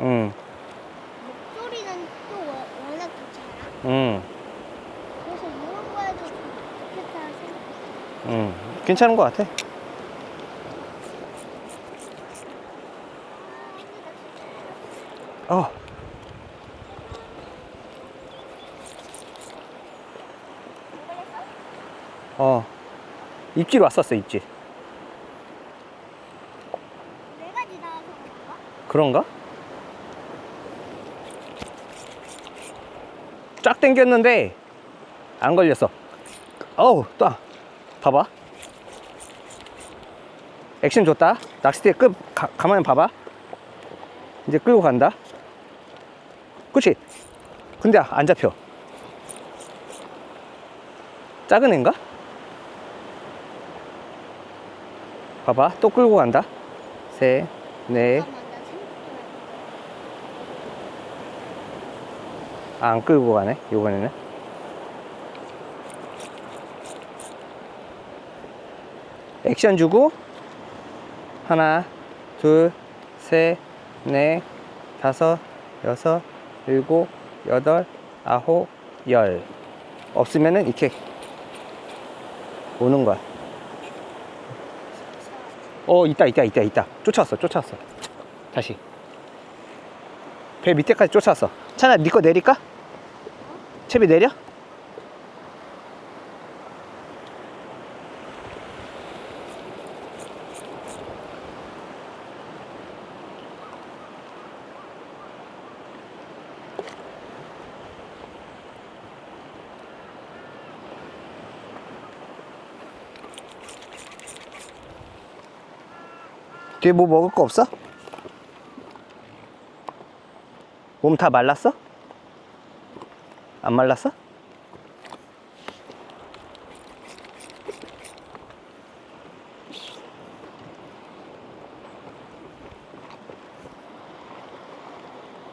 응, 목소리는 또 워- 워낙 좋잖아. 응, 그래서 이런 거 해도 좋겠다 생각했어. 응. 괜찮은 것 같아. 어. 어. 입질 왔었어, 입질. 내가 지나가서 그런가? 그런가? 쫙 당겼는데 안 걸렸어. 어우, 또 봐봐. 액션 좋다. 낚싯대 끄 가, 가만히 봐봐. 이제 끌고 간다. 그렇지? 근데 안 잡혀. 작은 애인가? 봐봐. 또 끌고 간다. 셋, 넷, 잠깐만 나 생각 좀 해볼게. 아, 안 끌고 가네, 이번에는. 액션 주고, 하나, 둘, 셋, 넷, 다섯, 여섯, 일곱, 여덟, 아홉, 열. 없으면은 이렇게 오는 거야. 어, 있다, 있다, 있다, 있다. 쫓아왔어, 쫓아왔어. 다시. 배 밑에까지 쫓아왔어. 차나 니거 내릴까? 채비 내려? 뒤에 뭐 먹을 거 없어? 몸 다 말랐어? 안 말랐어?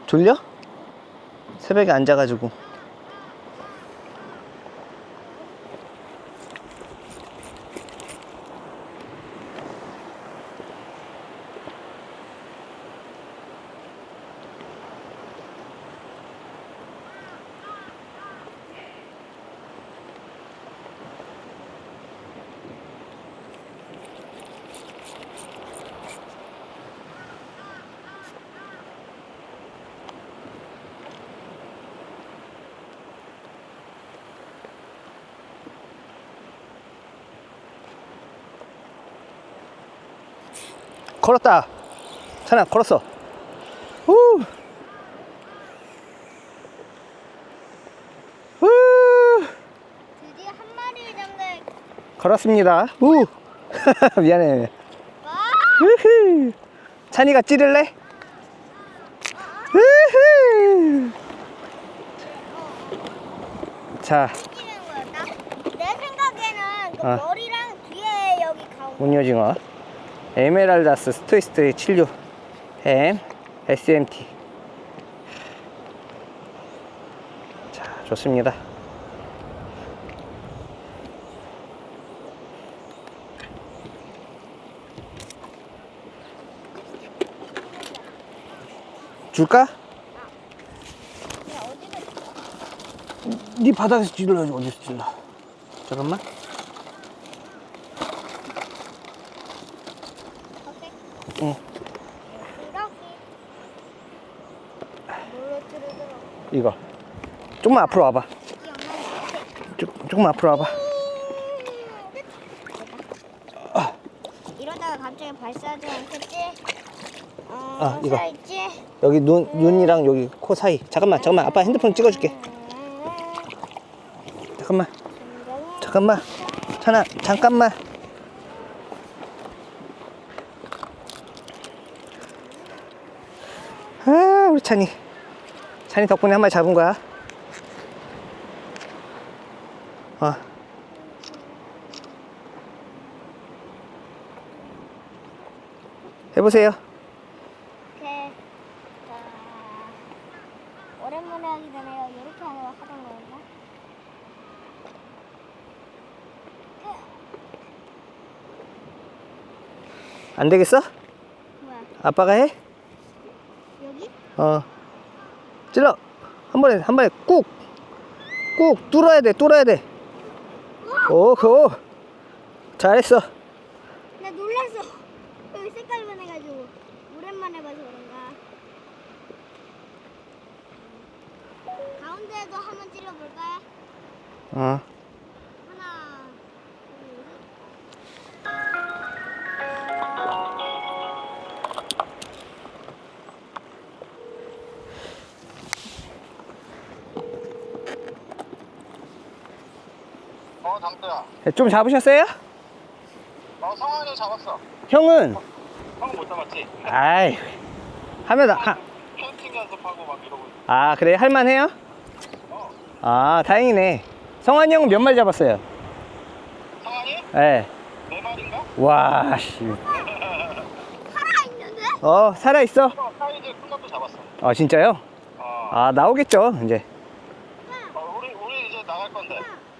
졸려? 새벽에 앉아가지고 걸었다 찬아 걸었어 후. 후. 드디어 한 마리 정도 걸었습니다 우. 미안해 와! 우후. 찬이가 찌를래? 우후. 자 거였다. 내 생각에는 그 아. 머리랑 뒤에 여기 가운데 문효징어 에메랄다스 스토이스트 76 M SMT 자 좋습니다. 줄까? 네 바닥에서 찔러야지 어디서 찔러? 잠깐만 어때? 응. 이렇게 물로 들어들어. 이거. 조금만 앞으로 와봐. 조, 조금만 앞으로 와봐. 이러다가 갑자기 발사하지 않겠지? 어, 아, 이거. 살아있지? 여기 눈, 눈이랑 여기 코 사이. 잠깐만 잠깐만. 아빠 핸드폰 찍어줄게. 잠깐만. 잠깐만. 찬아 잠깐만. 아 우리 찬이 찬이 덕분에 한 마리 잡은 거야 어 해보세요 이렇게 자, 오랜만에 하기 전에 이렇게 하는 거 하던 거였나? 안 되겠어? 뭐야 아빠가 해? 여기? 어. 찔러. 한 번에, 한 번에 꾹. 꾹 뚫어야 돼, 뚫어야 돼. 오, 그 잘했어. 나 놀랐어. 여기 색깔 변해가지고 오랜만에 봐서 그런가. 가운데에도 한번 찔러볼까요? 어. 어, 당도야. 좀 잡으셨어요? 어, 성환이 잡았어. 형은, 형못 잡았지? 아이, 하면, 하, 펜팅 연습하고 막 이러고. 아, 그래? 할만해요? 어, 아, 다행이네. 성환이 형은 몇 마리 잡았어요? 성환이? 예. 네 마리인가? 와, 씨. 살아있는데? 어, 살아있어? 어, 사이즈 큰 것도 잡았어. 아, 진짜요? 어, 아, 나오겠죠, 이제. 어, 우리, 우리 이제 나갈 건데.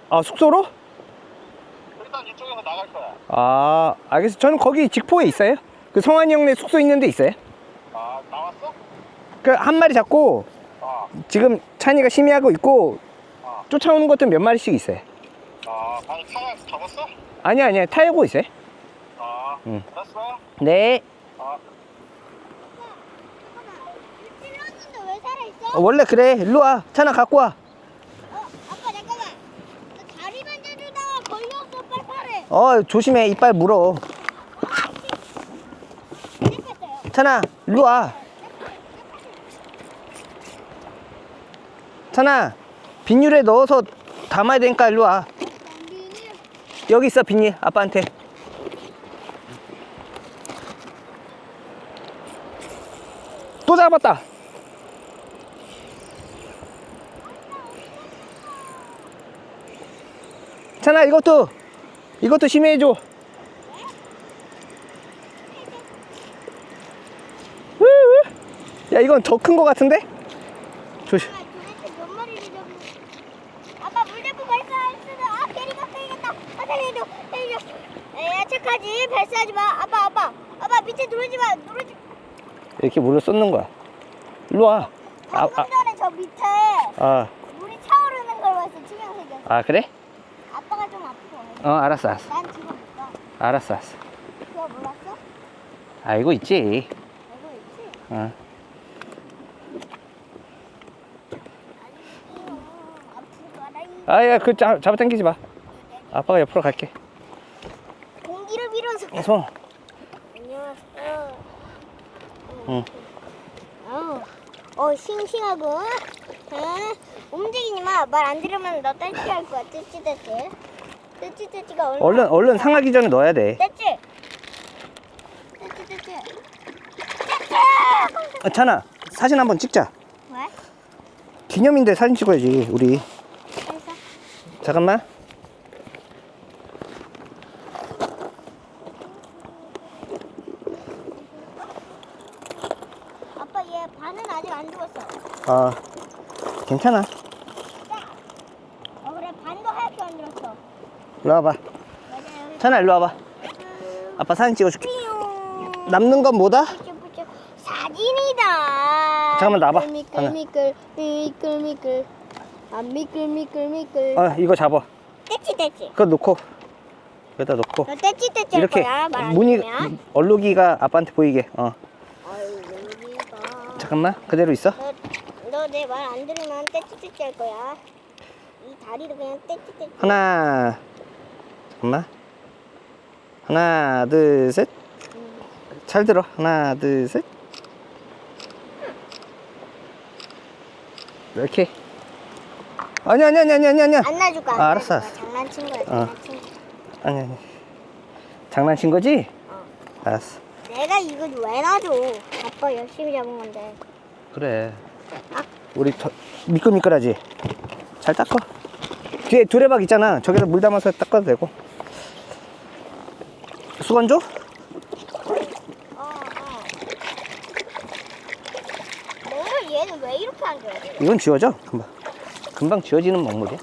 아, 숙소로? 일단 이쪽에서 나갈 거야. 아, 알겠어. 저는 거기 직포에 있어요. 그 성환이 형네 숙소 있는 데 있어요. 아, 나왔어? 그 한 마리 잡고 어, 지금 찬이가 심의하고 있고 어. 쫓아오는 것들 몇 마리씩 있어요. 어, 아니, 카약 접었어? 아니 아니야 타고 있어요. 어, 응. 됐어? 네. 어, 잠깐만. 찔렀는데 왜 살아있어? 어, 원래 그래. 일로 와. 찬아 갖고 와. 어, 아빠 잠깐만. 나 다리 만져주다가 걸렸어, 빨빨해. 어 조심해. 이빨 물어. 찬아 일로 와. 찬아 비닐에 넣어서 담아야 되니까 일로 와. 여기 있어 비닐 아빠한테. 또 잡았다. 찬아 이것도 이것도 심해줘. 야 이건 더 큰 거 같은데? 조심. 아, 도대체 몇 마리를 잡는 아빠 물대포 발사할 수도 아 캐리가 깨겠다 아 살려줘 살려줘 에야 착하지 발사하지 마 아빠 아빠 아빠 밑에 누르지 마 누르지 이렇게 물을 쏟는 거야. 일로 와. 아, 방금 아, 전에 저 밑에 아, 물이 차오르는 걸 봤어 투명색이었어 아 그래? 어 알았어 알았어 난 지금 못가 알았어 알았어. 그거 몰랐어? 알고 있지. 알고 있지? 어. 아야 그 잡, 잡아 당기지 마. 아빠가 옆으로 갈게. 공기를 밀어서 어, 손. 안녕하세요 응. 어, 어 싱싱하고 어? 움직이지 마. 말 안 들으면 너 떼찌 할 거야. 떼찌. 떼찌 떼찌가 얼마나 얼른 얼른 상하기 전에 넣어야 돼. 떼찌. 떼찌 떼찌. 떼찌. 아, 찬아 사진 한번 찍자. 왜? 기념인데 사진 찍어야지 우리. 그래서 잠깐만. 아빠 얘 반은 아직 안 죽었어. 아 괜찮아. 어 그래 반도 하얗게 만들었어. 일로 와봐. 찬아 일로 와봐. 아빠 사진 찍어줄게. 남는 건 뭐다? 사진이다. 잠깐만 나와봐. 미끌. 미끌 미끌 미끌. 아 미끌 미끌 미끌. 어 이거 잡아. 떼찌 떼찌. 그거 놓고 여기다 놓고 너 떼찌 떼찌 할 이렇게 거야. 무늬. 얼룩이가 아빠한테 보이게. 어 얼룩이가. 잠깐만 그대로 있어. 너 내 말 안 들으면 떼찌 떼찌 할 거야. 이 다리를 그냥 떼찌 떼찌. 하나 잠깐만 하나 둘 셋 잘 들어 하나 둘 셋 이렇게 아니 아니 아니 아니 아니 아니야 안 놔줄 거야. 안 아, 알았어, 놔줄 거야. 장난친 거야. 어. 장난친 거야. 아니 아니 장난친 거지? 어. 알았어 내가 이거 왜 놔줘? 아빠 열심히 잡은 건데. 그래 아. 우리 더 미끌미끌하지? 잘 닦어 뒤에 두레박 있잖아 저기서 물 담아서 닦아도 되고 수건 줘? 어, 어. 먹물 얘는 왜 이렇게 안 줘야 돼? 이건 지워져 금방 금방 지워지는 먹물이야